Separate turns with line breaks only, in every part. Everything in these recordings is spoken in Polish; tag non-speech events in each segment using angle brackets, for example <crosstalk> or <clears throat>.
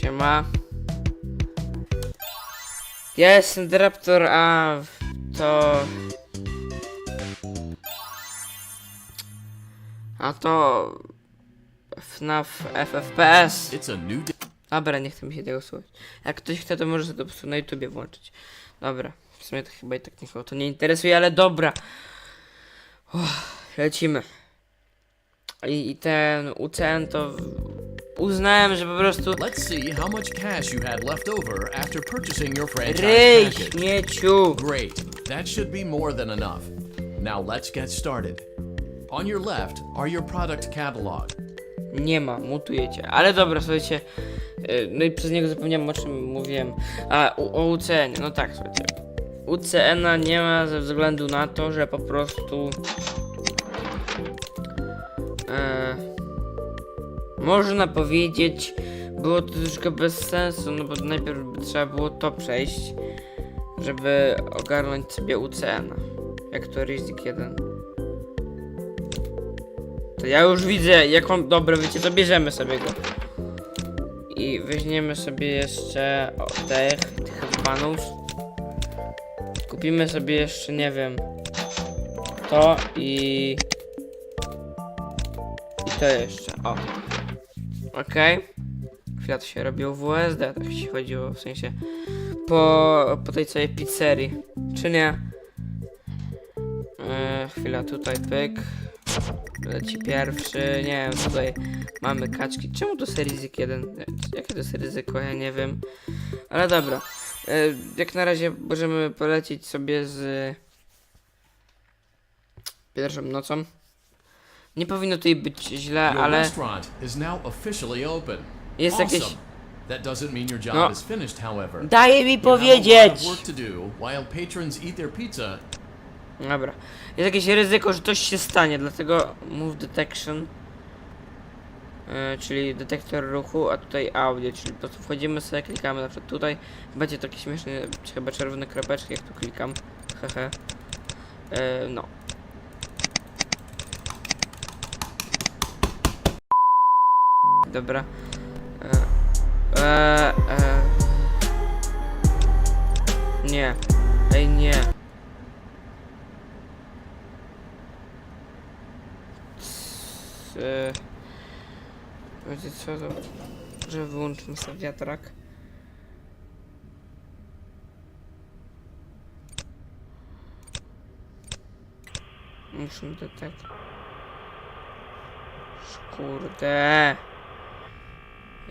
Siema. Ja jestem Draptor, a to... A to... FNAF FFPS. Dobra, nie chce mi się tego słuchać. Jak ktoś chce, to może sobie to po prostu na YouTubie włączyć. Dobra, w sumie to chyba i tak nikogo to nie interesuje, ale dobra. Uff, lecimy. I, I ten UCN to uznałem, że po prostu
Let's see how much cash you had left over after purchasing your franchise
ryj
package.
śmieciu.
Great. That should be more than enough. Now let's get started. On your left are your product catalog.
Nie ma, mutujecie. Ale dobra, słuchajcie. y, No i przez niego zapomniałem o czym mówiłem. A, u- o UCN. No tak, słuchajcie. UCN-a nie ma ze względu na to, że po prostu. Można powiedzieć, było to troszkę bez sensu, no bo najpierw trzeba było to przejść, żeby ogarnąć sobie UCN-a. Jak to Rizik 1. To ja już widzę, jak on. Dobra, wiecie, to bierzemy sobie go. I weźmiemy sobie jeszcze o, tych, tych panów. Kupimy sobie jeszcze, nie wiem, to i. To jeszcze. O. Okej. Chwila to się robiło w USD, tak się chodziło, w sensie po, po tej całej pizzerii. Czy nie? E, chwila, tutaj pyk. Leci pierwszy, nie wiem, tutaj mamy kaczki. Czemu to jest ryzyk 1? Jakie to jest ryzyko? Ja nie wiem. Ale dobra. E, Jak na razie możemy polecieć sobie z pierwszą nocą. Nie powinno tutaj być źle, ale jest jakieś...
That doesn't mean your job
No.
is finished, however.
Daje mi powiedzieć! Dobra. Jest jakieś ryzyko, że coś się stanie, dlatego move detection. e, czyli detektor ruchu, a tutaj audio, czyli po prostu wchodzimy sobie, klikamy na przykład tutaj, będzie takie śmieszne, chyba czerwone kropeczki, jak tu klikam, hehe. E, no. Dobra. E, e, e. Nie. Ej, nie. E, Wiecie co to? Że wyłączmy sobie wiatrak. Muszę detekt. Kurde.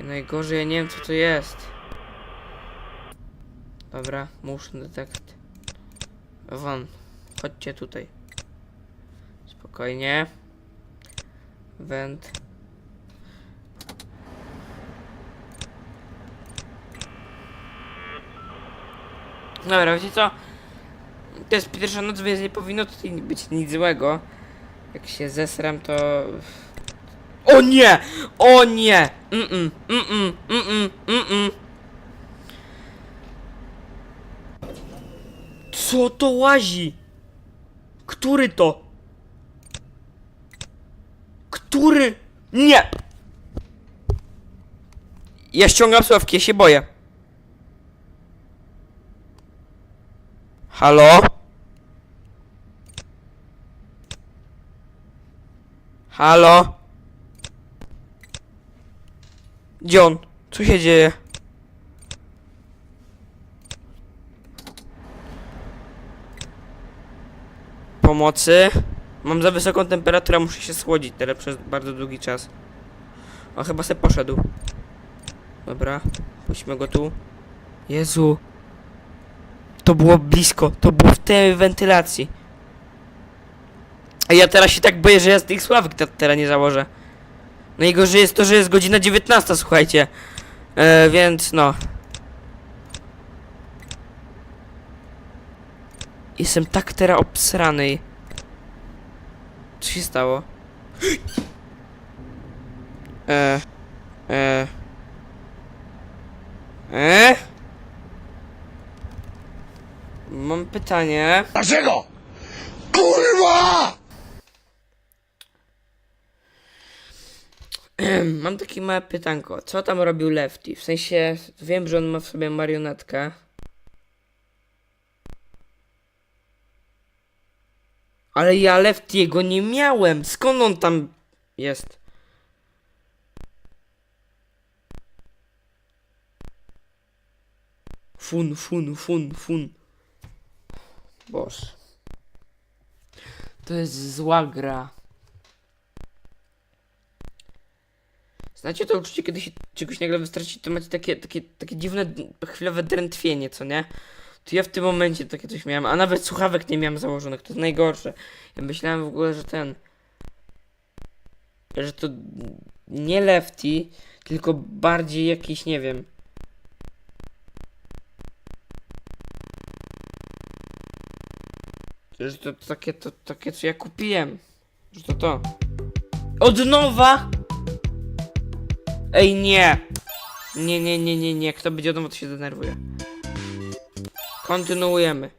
Najgorzej, ja nie wiem co to jest. Dobra, muszę detekt. Won, chodźcie tutaj. Spokojnie. Went. Dobra, wiecie co? To jest pierwsza noc, więc nie powinno tutaj być nic złego. Jak się zesram, to... O nie! O nie! Mm-mm, mm-mm, mm-mm. Co to łazi? Który to? Który? Nie! Ja ściągam sławki, ja się boję. Halo? Halo? On? Co się dzieje? Pomocy? Mam za wysoką temperaturę, muszę się schłodzić teraz przez bardzo długi czas. O, chyba se poszedł. Dobra, puśćmy go tu. Jezu. To było blisko, to było w tej wentylacji. A ja teraz się tak boję, że ja z tych sławek te- teraz nie założę. Najgorzej jest to, że jest godzina 19, słuchajcie. E, więc no. Jestem tak teraz obsrany. Co się stało? E. E. E? Mam pytanie.
Dlaczego? Kurwa! <clears throat>
Mam takie małe pytanko. Co tam robił Lefty? W sensie, wiem, że on ma w sobie marionetkę. Ale ja Leftiego nie miałem. Skąd on tam jest? Fun, fun, fun, fun. Boże. To jest zła gra. Znacie to uczucie, kiedy się czegoś nagle wystraci, to macie takie, takie, takie dziwne, chwilowe drętwienie, co nie? To ja w tym momencie takie coś miałem, a nawet słuchawek nie miałem założonych, to jest najgorsze. Ja myślałem w ogóle, że ten... Że to nie lefty, tylko bardziej jakiś, nie wiem... Że to takie, to takie, co ja kupiłem. Że to to. Od nowa! Ej, nie! Nie, nie, nie, nie, nie. Kto będzie nowa, to się denerwuje. Kontynuujemy.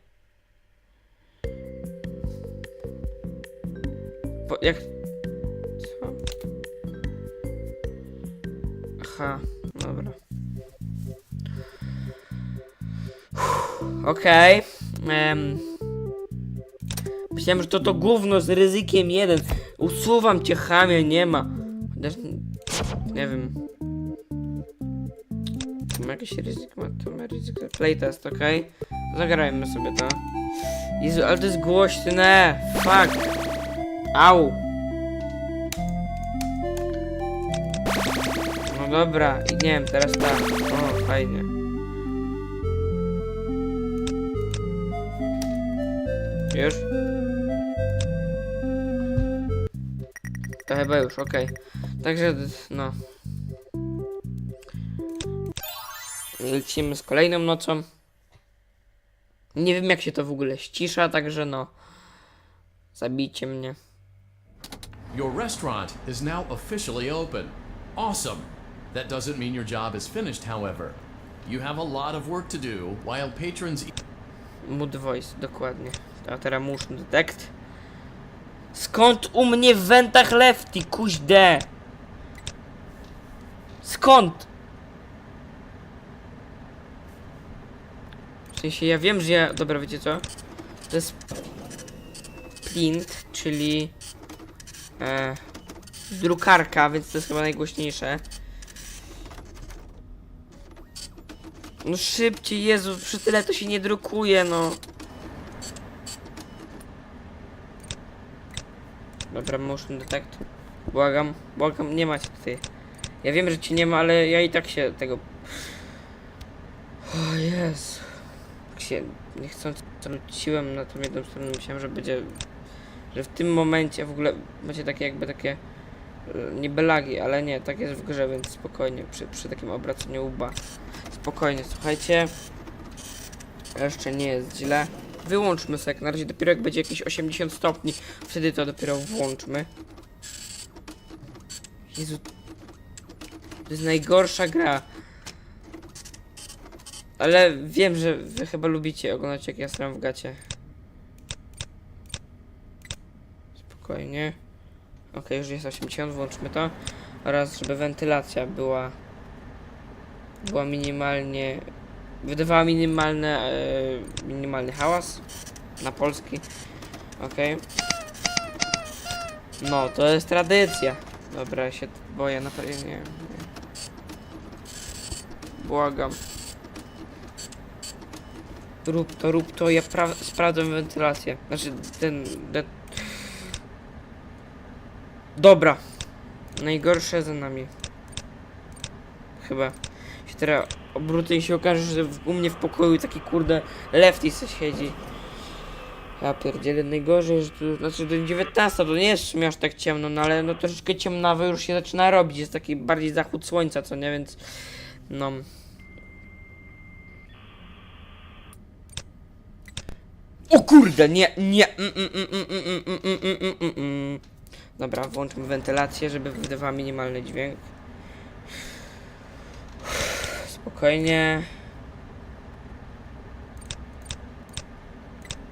Po, jak... Co? Aha, dobra. Okej. em. Myślałem, że to to gówno z ryzykiem jeden. Usuwam cię, chamie, nie ma. Nie wiem. Ma jakiś ryzyk, ma, tu ma ryzyko. Playtest, okej. Zagrajmy sobie to. Jezu, ale to jest głośne. Fuck. Au. No dobra, i nie wiem, teraz tak. O, fajnie. Już? To chyba już, okej. Także, no. Lecimy z kolejną nocą. Nie wiem jak się to w ogóle ścisza, także no. Zabijcie mnie.
Your restaurant is now officially open. Awesome! That doesn't mean your job is finished, however. You have a lot of work to do while patrons eat.
Mood voice, dokładnie. A teraz motion detect. Skąd u mnie w wentach lefty, kuźde? Skąd? Sensie ja wiem, że ja... Dobra, wiecie co? To jest... Print, czyli... E, drukarka, więc to jest chyba najgłośniejsze. No szybciej, Jezu, przy tyle to się nie drukuje, no. Dobra, motion detect. Błagam, błagam, nie macie tutaj. Ja wiem, że ci nie ma, ale ja i tak się tego... O Jezu. Się niechcący rzuciłem na tą jedną stronę. Myślałem, że będzie... Że w tym momencie w ogóle macie takie jakby takie... e, Niby lagi, ale nie, tak jest w grze, więc spokojnie, przy, przy takim obracaniu łba. Spokojnie, słuchajcie. Jeszcze nie jest źle. Wyłączmy sobie, na razie dopiero jak będzie jakieś 80 stopni, wtedy to dopiero włączmy. Jezu. To jest najgorsza gra. Ale wiem, że wy chyba lubicie oglądać jak ja stram w gacie. Spokojnie. Ok, już jest 80, włączmy to. Oraz, żeby wentylacja była była minimalnie wydawała minimalne e, minimalny hałas na polski okej no to jest tradycja dobra ja się boję na pewno nie, nie błagam rób to rób to ja pra- sprawdzam wentylację. Znaczy ten, ten. Dobra. Najgorsze za nami. Chyba. Się teraz obrócę i się okaże, że u mnie w pokoju taki kurde lefty se siedzi. Ja pierdzielę, najgorzej, że tu, znaczy do 19 to nie jest aż tak ciemno, no ale no troszeczkę ciemnawe już się zaczyna robić, jest taki bardziej zachód słońca, co nie, więc no. O kurde, nie, nie. Dobra, włączmy wentylację, żeby wydawała minimalny dźwięk. Spokojnie.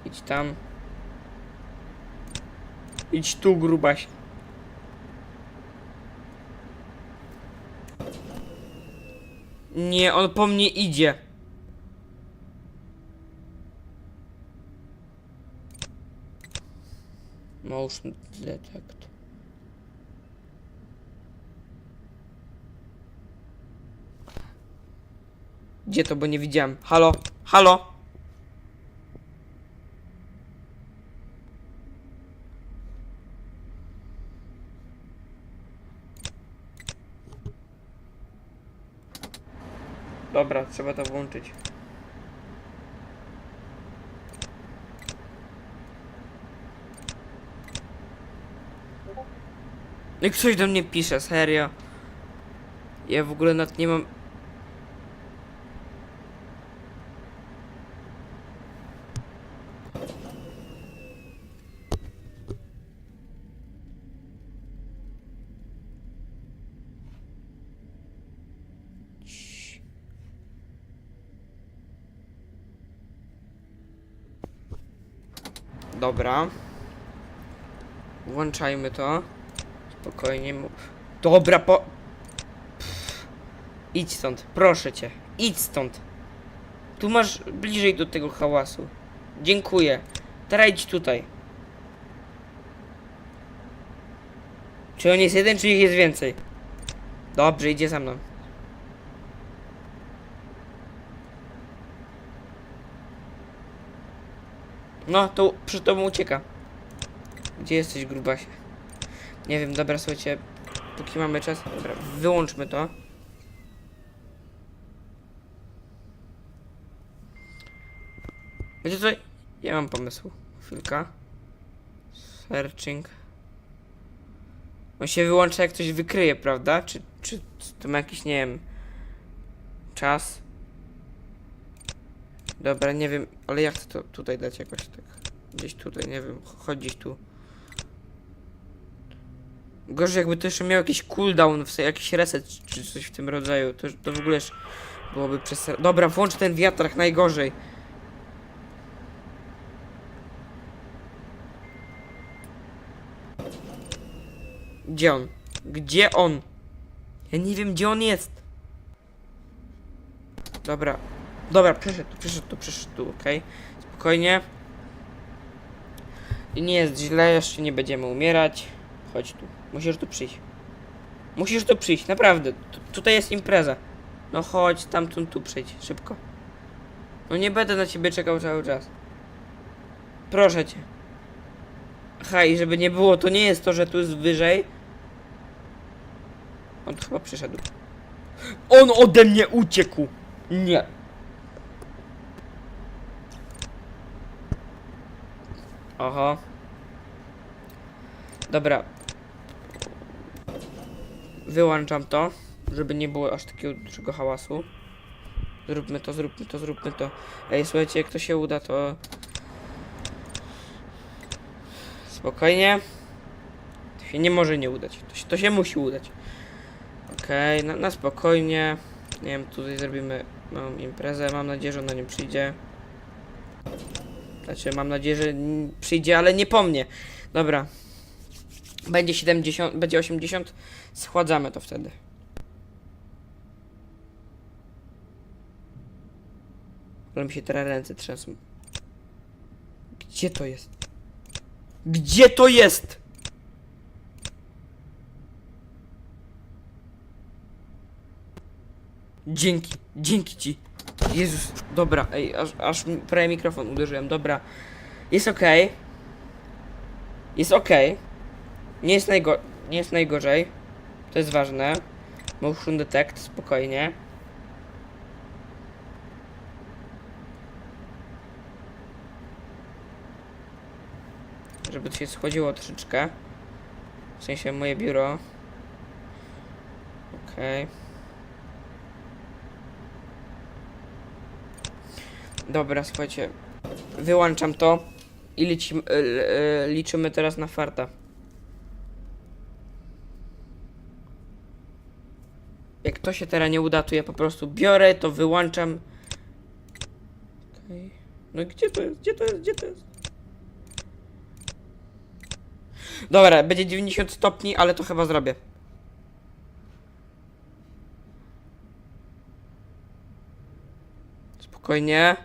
Idź tam. Idź tu, grubaś. Nie, on po mnie idzie. Motion detect. Gdzie to, bo nie widziałem. Halo? Halo? Dobra, trzeba to włączyć. Jak ktoś do mnie pisze, serio. Ja w ogóle nad nie mam. Dobra. Włączajmy to. Spokojnie. mu- Dobra, po... Pff. Idź stąd, proszę cię. Idź stąd. Tu masz bliżej do tego hałasu. Dziękuję. Teraz idź tutaj. Czy on jest jeden, czy ich jest więcej? Dobrze, idzie za mną. No, to przy tobą ucieka. Gdzie jesteś, grubasie? Nie wiem, dobra, słuchajcie. Póki mamy czas. Dobra, wyłączmy to. Wiecie co? Ja mam pomysł. Chwilka. Searching. On się wyłącza jak ktoś wykryje, prawda? Czy, czy to ma jakiś, nie wiem... Czas? Dobra, nie wiem, ale ja chcę to tutaj dać jakoś tak. Gdzieś tutaj, nie wiem, chodzić tu. Gorzej jakby to jeszcze miał jakiś cooldown, w jakiś reset czy coś w tym rodzaju, to, to w ogóle byłoby przez... Dobra, włącz ten wiatrak najgorzej. Gdzie on? Gdzie on? Ja nie wiem gdzie on jest. Dobra. Dobra, przeszedł, przeszedł tu, przeszedł tu, okej. Spokojnie. I nie jest źle, jeszcze nie będziemy umierać. Chodź tu. Musisz tu przyjść. Musisz tu przyjść, naprawdę. Tu, tutaj jest impreza. No chodź, tamtąd tu przyjdź, szybko. No nie będę na ciebie czekał cały czas. Proszę cię. Aha, i żeby nie było, to nie jest to, że tu jest wyżej. On chyba przyszedł. On ode mnie uciekł! Nie. Oho. Dobra. Wyłączam to, żeby nie było aż takiego dużego hałasu. Zróbmy to, zróbmy to, zróbmy to. Ej, słuchajcie, jak to się uda, to... Spokojnie. To się nie może nie udać. To się, to się musi udać. Okej, na, na spokojnie. Nie wiem, tutaj zrobimy małą imprezę. Mam nadzieję, że ona nie przyjdzie. Znaczy, mam nadzieję, że przyjdzie, ale nie po mnie. Dobra. Będzie 70, będzie 80. Schładzamy to wtedy. Ale mi się teraz ręce trzęsą. Gdzie to jest? Gdzie to jest? Dzięki, dzięki ci. Jezus, dobra, ej, aż, aż prawie mikrofon uderzyłem, dobra. Jest okej. Jest okej. Nie jest najgo... nie jest najgorzej. To jest ważne. Motion detect, spokojnie. Żeby to się schodziło troszeczkę. W sensie moje biuro. Okej. Dobra, słuchajcie. Wyłączam to i licimy, e, e, liczymy teraz na farta. Jak to się teraz nie uda, to ja po prostu biorę, to wyłączam. Okej. No gdzie to jest? Gdzie to jest? Gdzie to jest? Dobra, będzie 90 stopni, ale to chyba zrobię. Spokojnie.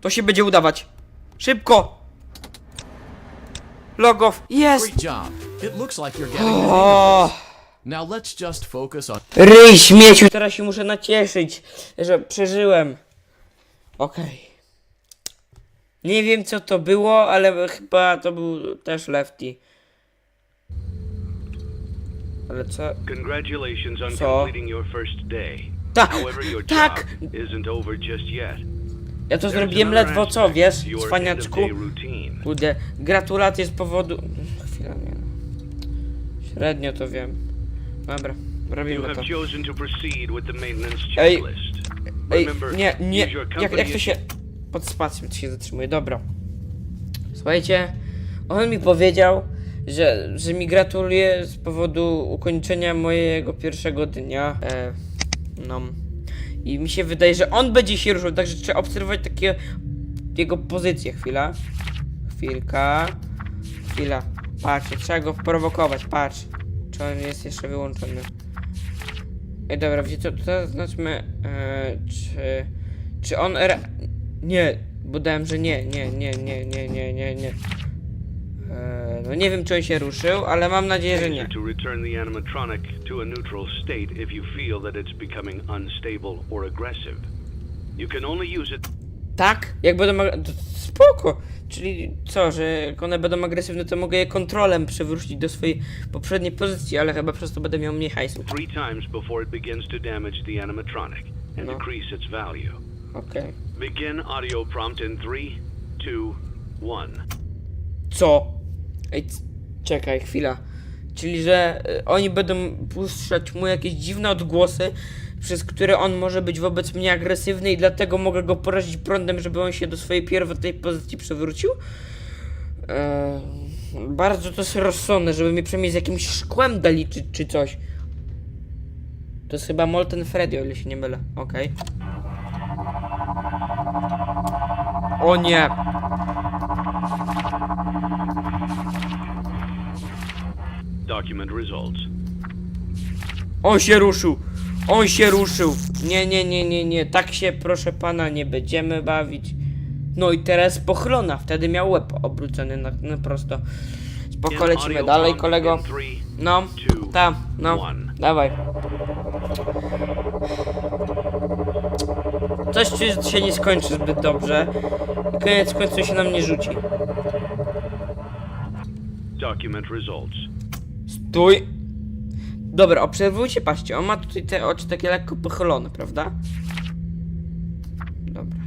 To się będzie udawać. Szybko! Logow, jest!
Great job. It looks like you're getting the hang of
O,
this. Now let's just focus on
ryj śmieciu! Teraz się muszę nacieszyć, że przeżyłem. Okej. Nie wiem co to było, ale chyba to był też Lefty. Ale co?
Congratulations on
So-
completing your first day.
Tak,
However, your
tak!
job isn't over just yet.
Ja to
There's
zrobiłem
another
ledwo co,
aspect
wiesz,
to your
cwaniaczku?
end-of-day routine.
Kurde, gratulacje z powodu... Chwila, nie. Średnio to wiem. Dobra,
You
robimy to.
have chosen to proceed with the maintenance
Ej,
checklist.
Ej,
Remember,
nie, nie,
use your
jak, jak
company
to się... Pod spacją to się zatrzymuje, dobra. Słuchajcie, on mi powiedział, że, że mi gratuluje z powodu ukończenia mojego pierwszego dnia. E, no. I mi się wydaje, że on będzie się ruszał, także trzeba obserwować takie jego pozycję. Chwila. Chwilka. Chwila. Patrzcie, trzeba go prowokować, patrz. Czy on jest jeszcze wyłączony. Ej, dobra, wiecie co, to znaczmy, e, czy, czy on, re... nie, bo że nie, nie, nie, nie, nie, nie, nie, nie. E, no nie wiem, czy on się ruszył, ale mam nadzieję, że nie.
to return the animatronic to a neutral state if you feel that it's becoming unstable or aggressive. You can only use it
Tak? Jak będą, spoko. Czyli co, że jak one będą agresywne, to mogę je kontrolem przywrócić do swojej poprzedniej pozycji, ale chyba przez to będę miał mniej hajsu.
three times before it begins to damage the animatronic and
No.
decrease its value.
Okej.
Begin audio prompt in three, two, one.
Co? Ej, c- czekaj, chwila. Czyli, że y, oni będą puszczać mu jakieś dziwne odgłosy, przez które on może być wobec mnie agresywny i dlatego mogę go porazić prądem, żeby on się do swojej pierwotnej pozycji przewrócił? Eee, bardzo to jest rozsądne, żeby mnie przynajmniej z jakimś szkłem dali czy, czy coś. To jest chyba Molten Freddy, o ile się nie mylę. Okej. O nie!
Document results.
On się ruszył! On się ruszył! Nie, nie, nie, nie, nie. Tak się, proszę pana, nie będziemy bawić. No i teraz pochlona. Wtedy miał łeb obrócony na, na prosto. Spoko, lecimy dalej, kolego. No, tam, no. Dawaj. Coś się nie skończy zbyt dobrze. I koniec końców się na mnie rzuci. Stój! Dobra, obserwujcie, patrzcie, on ma tutaj te oczy takie lekko pochylone, prawda? Dobra.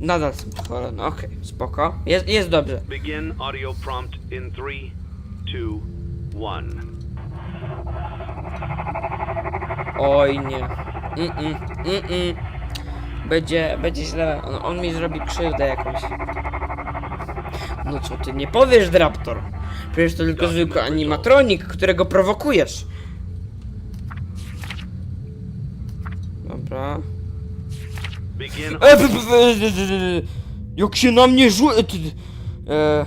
Nadal są pochylone, okej, spoko. Jest, jest dobrze.
Begin audio prompt in three, two, one.
Oj nie. Mm-mm, mm-mm. Będzie, będzie źle. On, on mi zrobi krzywdę jakąś. No co ty nie powiesz, Raptor? Przecież to tylko zwykły animatronik, którego prowokujesz. Dobra. E, e, e, e, jak się na mnie rzu... e, E,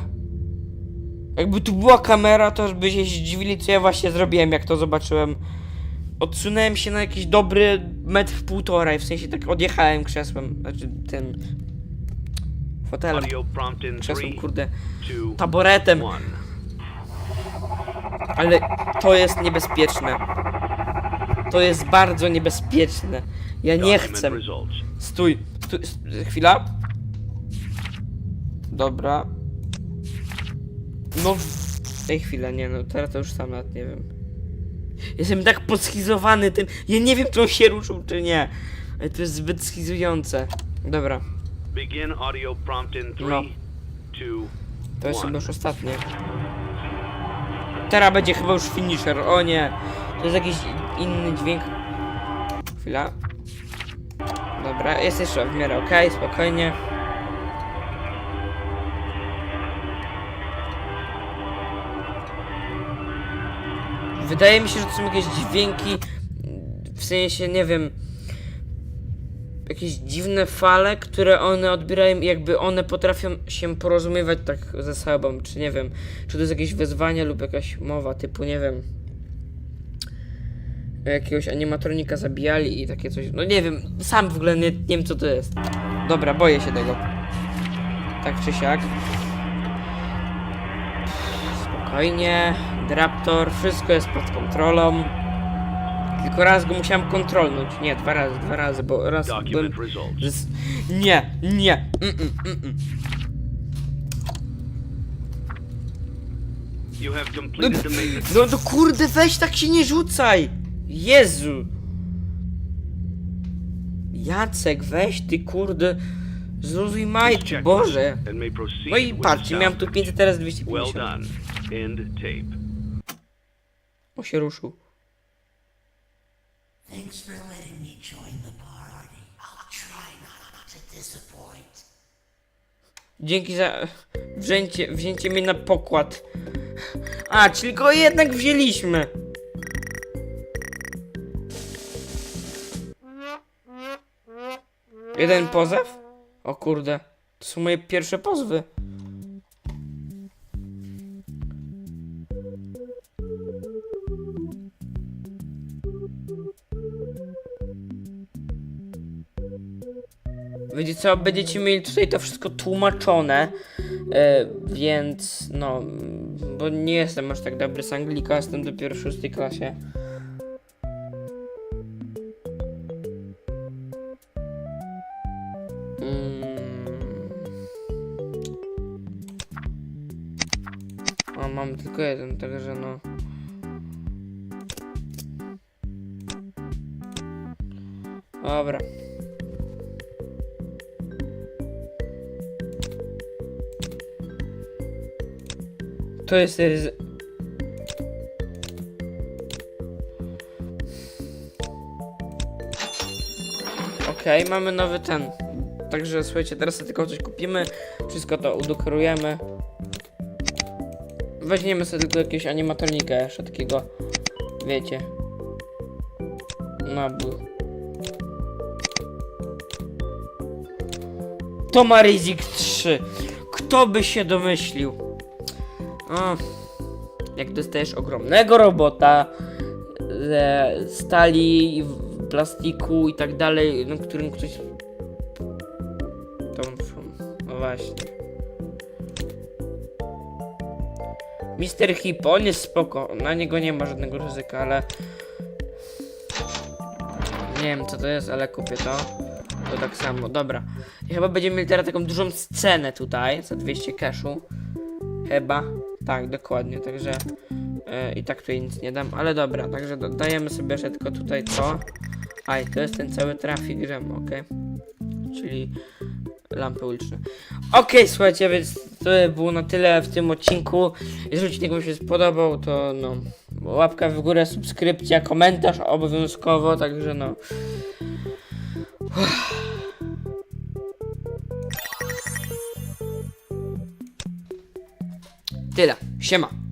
jakby tu była kamera, to by się zdziwili, co ja właśnie zrobiłem, jak to zobaczyłem. Odsunąłem się na jakiś dobry metr półtora, w sensie tak odjechałem krzesłem, znaczy tym fotelem, krzesłem, kurde, taboretem. Ale to jest niebezpieczne. To jest bardzo niebezpieczne. Ja nie chcę. Stój, stój, st- chwila. Dobra. No, w tej chwili, nie no, teraz to już sam nawet nie wiem. Jestem tak podschizowany tym, ja nie wiem, czy on się ruszył, czy nie. Ale to jest zbyt schizujące. Dobra,
Begin audio prompt in three,
No.
two,
to jest chyba już ostatnie. Teraz będzie chyba już finisher, o nie. To jest jakiś inny dźwięk. Chwila. Dobra, jest jeszcze w miarę okej, spokojnie. Wydaje mi się, że to są jakieś dźwięki, w sensie, nie wiem, jakieś dziwne fale, które one odbierają i jakby one potrafią się porozumiewać tak ze sobą, czy nie wiem, czy to jest jakieś wezwanie lub jakaś mowa typu, nie wiem, jakiegoś animatronika zabijali i takie coś. No nie wiem, sam w ogóle nie, nie wiem co to jest. Dobra, boję się tego. Tak czy siak. Spokojnie. Raptor, wszystko jest pod kontrolą. Tylko raz go musiałem kontrolnąć. Nie, dwa razy, dwa razy, bo raz byłem... Nie, nie. Mm -mm, mm -mm. No to kurde, weź tak się nie rzucaj! Jezu! Jacek, weź ty kurde, zluzuj majty, Boże! No i patrzcie, miałem tu
salvage.
500, teraz
Well
250.
done. End tape.
O, się ruszył.
Thanks for letting me join the party. I'll try not to disappoint.
Dzięki za wzięcie, wzięcie mnie na pokład. A, czyli go jednak wzięliśmy. Jeden pozew? O kurde, to są moje pierwsze pozwy. Wiecie co, będziecie mieli tutaj to wszystko tłumaczone, e, więc no, bo nie jestem aż tak dobry z Anglika, jestem dopiero w szóstej klasie. To jest ryzy... Okej, mamy nowy ten. Także słuchajcie, teraz tylko coś kupimy. Wszystko to udekorujemy. Weźmiemy sobie tylko jakiegoś animatronika jeszcze takiego. Wiecie. No był. To ma Rizik 3. Kto by się domyślił? O, jak dostajesz ogromnego robota ze stali, plastiku i tak dalej, no którym ktoś. To, no właśnie. Mister Hip, on jest spoko, na niego nie ma żadnego ryzyka, ale... Nie wiem co to jest, ale kupię to. To tak samo, dobra. I chyba będziemy mieli teraz taką dużą scenę tutaj, za 200 cashu. Chyba. Tak, dokładnie, także e, i tak tutaj nic nie dam, ale dobra, także dodajemy sobie jeszcze tylko tutaj to. Aj, to jest ten cały trafik gem, ok. Czyli lampy uliczne. Okej, słuchajcie, więc to było na tyle w tym odcinku. Jeżeli odcinek Wam się spodobał, to no, łapka w górę, subskrypcja, komentarz obowiązkowo, także no. Tyle, siema.